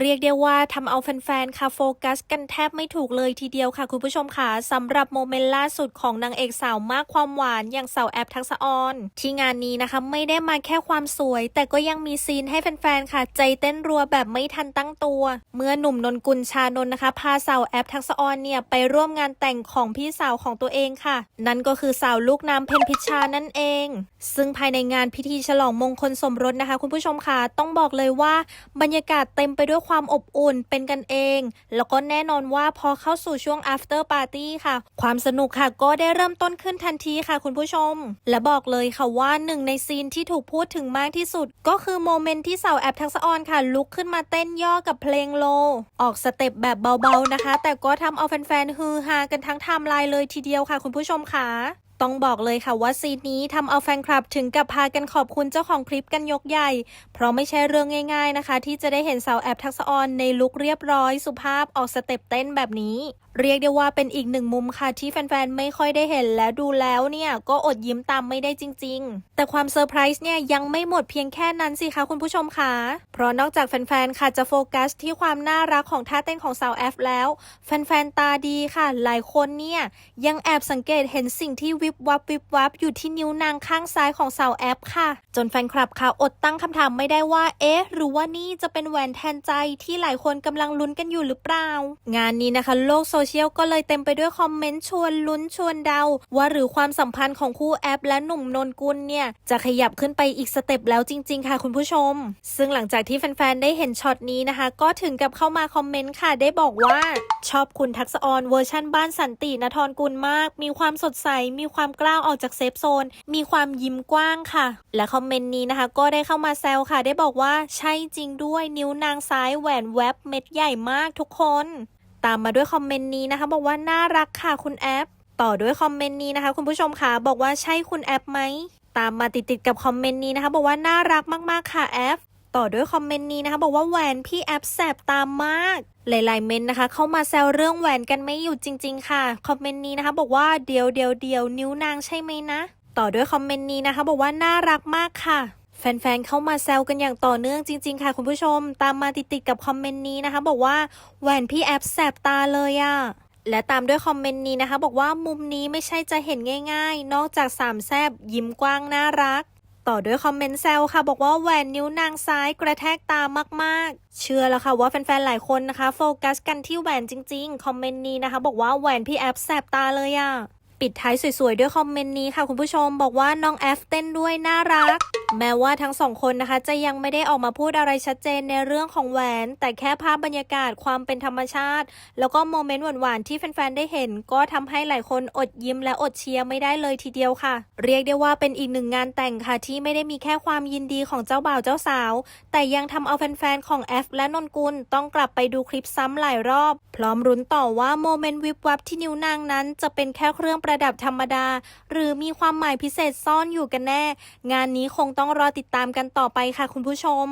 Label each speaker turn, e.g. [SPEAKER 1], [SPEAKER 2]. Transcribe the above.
[SPEAKER 1] เรียกได้ว่าทำเอาแฟนๆ ค่ะโฟกัสกันแทบไม่ถูกเลยทีเดียวค่ะคุณผู้ชมค่ะสำหรับโมเมนต์ล่าสุดของนางเอกสาวมากความหวานอย่างสาวแอปทักษะออน ที่งานนี้นะคะไม่ได้มาแค่ความสวย แต่ก็ยังมีซีนให้แฟนๆ ค่ะ ใจเต้นรัวแบบไม่ทันตั้งตัว เมื่อหนุ่มนนกุลชานนนะคะ พาสาวแอปทักษะออนเนี่ยไปร่วมงานแต่งของพี่สาวของตัวเองค่ะ นั่นก็คือสาวลูกน้ำเพนพิชานั่นเอง ซึ่งภายในงานพิธีฉลองมงคลสมรสนะคะ คุณผู้ชมค่ะต้องบอกเลยว่าบรรยากาศเต็มไปด้วยความอบอุ่นเป็นกันเอง แล้วก็แน่นอนว่าพอเข้าสู่ช่วง after party ค่ะ ความสนุกค่ะก็ได้เริ่มต้นขึ้นทันทีค่ะคุณผู้ชม และบอกเลยค่ะว่าหนึ่งในซีนที่ถูกพูดถึงมากที่สุด ก็คือโมเมนต์ที่สาวแอปทักษออนค่ะ ลุกขึ้นมาเต้นย่อกับเพลงโล ออกสเต็ปแบบเบาๆนะคะ แต่ก็ทำเอาแฟนๆฮือฮากันทั้งไทม์ไลน์เลยทีเดียวค่ะคุณผู้ชมค่ะ ต้องบอกเลยค่ะว่าซีนนี้ทำเอาแฟนคลับถึงกับพากันขอบคุณเจ้าของคลิปกันยกใหญ่ เพราะไม่ใช่เรื่องง่าย ๆนะคะ ที่จะได้เห็นสาวแอบทักษออนในลุคเรียบร้อยสุภาพออกสเต็ปเต้นแบบนี้เรียกได้ว่าเป็นอีกหนึ่งมุมค่ะที่แฟนๆ ไม่ค่อยได้เห็นและดูแล้วเนี่ยก็อดยิ้มตามไม่ได้จริง ๆ แต่ความเซอร์ไพรส์เนี่ยยังไม่หมดเพียงแค่นั้นสิคะคุณผู้ชมค่ะเพราะนอกจากแฟนๆ ค่ะจะโฟกัสที่ความน่ารักของท่าเต้นของสาวแอฟแล้ว แฟนๆ ตาดีค่ะ หลายคนเนี่ยยังแอบสังเกตเห็นสิ่งที่วิบวับวิบวับอยู่ที่นิ้วนางข้างซ้ายของสาวแอฟค่ะ จนแฟนคลับค่ะอดตั้งคำถามไม่ได้ว่า เอ๊ะ หรือว่านี่จะเป็นแหวนแทนใจที่หลายคนกำลังลุ้นกันอยู่หรือเปล่า งานนี้นะคะโลกโซเชียลก็เลยเต็มไปด้วยคอมเมนต์ชวนลุ้นชวนเดา ว่าหรือความสัมพันธ์ของคู่แอปและหนุ่มนนกุลเนี่ย จะขยับขึ้นไปอีกสเต็ปแล้วจริง ๆ ค่ะคุณผู้ชม ซึ่งหลังจากที่แฟน ๆ ได้เห็นช็อตนี้นะคะ ก็ถึงกับเข้ามาคอมเมนต์ค่ะได้บอกว่า ชอบคุณทักษออนเวอร์ชั่นบ้านสันตินทรกุลมาก มีความสดใสมีความกล้าออกจากเซฟโซน มีความยิ้มกว้างค่ะ และคอมเมนต์นี้นะคะ ก็ได้เข้ามาแซวค่ะ ได้บอกว่าใช่จริงด้วยนิ้วนางซ้ายแหวนแวบเม็ดใหญ่มากทุกคน ตามมาด้วยคอมเมนต์นี้นะคะ บอกว่าน่ารักค่ะคุณแอป ต่อด้วยคอมเมนต์นี้นะคะ คุณผู้ชมค่ะบอกว่าใช่คุณแอปไหมตามมาติดๆกับคอมเมนต์นี้นะคะ บอกว่าน่ารักมากๆค่ะแอปต่อด้วยคอมเมนต์นี้นะคะ บอกว่าแหวนพี่แอปแสบตามมาก หลายๆเมนต์นะคะ เข้ามาแซวเรื่องแหวนกันไม่หยุดจริง ๆ ค่ะคอมเมนต์นี้นะคะ บอกว่าเดียวเดียวเดียวนิ้วนางใช่ไหมนะ ต่อด้วยคอมเมนต์นี้นะคะ บอกว่าน่ารักมากค่ะ แฟนๆ เข้ามาแซวกันอย่างต่อเนื่องจริง ๆ ค่ะคุณผู้ชม ตามมาติดๆ กับคอมเมนต์นี้นะคะ บอกว่าแหวนพี่แอปแสบตาเลยอะและตามด้วยคอมเมนต์นี้นะคะ บอกว่ามุมนี้ไม่ใช่จะเห็นง่ายๆ นอกจากสามแซบยิ้มกว้างน่ารัก ต่อด้วยคอมเมนต์แซวค่ะ บอกว่าแหวนนิ้วนางซ้ายกระแทกตามากๆ เชื่อแล้วค่ะว่าแฟนๆ หลายคนนะคะ โฟกัสกันที่แหวนจริง ๆ คอมเมนต์นี้นะคะ บอกว่าแหวนพี่แอฟแสบตาเลยอะปิดท้ายสวยๆ ด้วยคอมเมนต์นี้ค่ะคุณผู้ชม บอกว่าน้องแอฟเต้นด้วยน่ารัก แม้ว่าทั้งสองคนนะคะจะยังไม่ได้ออกมาพูดอะไรชัดเจนในเรื่องของแหวน แต่แค่ภาพบรรยากาศความเป็นธรรมชาติ แล้วก็โมเมนต์หวานๆที่แฟนๆได้เห็น ก็ทำให้หลายคนอดยิ้มและอดเชียร์ไม่ได้เลยทีเดียวค่ะ เรียกได้ว่าเป็นอีกหนึ่งงานแต่งค่ะที่ไม่ได้มีแค่ความยินดีของเจ้าบ่าวเจ้าสาว แต่ยังทำเอาแฟนๆของแอฟและนนกุลต้องกลับไปดูคลิปซ้ำหลายรอบ พร้อมรุ้นต่อว่าโมเมนต์วิบวับที่นิ้วนางนั้น จะเป็นแค่เครื่องประดับธรรมดา หรือมีความหมายพิเศษซ่อนอยู่กันแน่ งานนี้คงต้องรอติดตามกันต่อไปค่ะคุณผู้ชม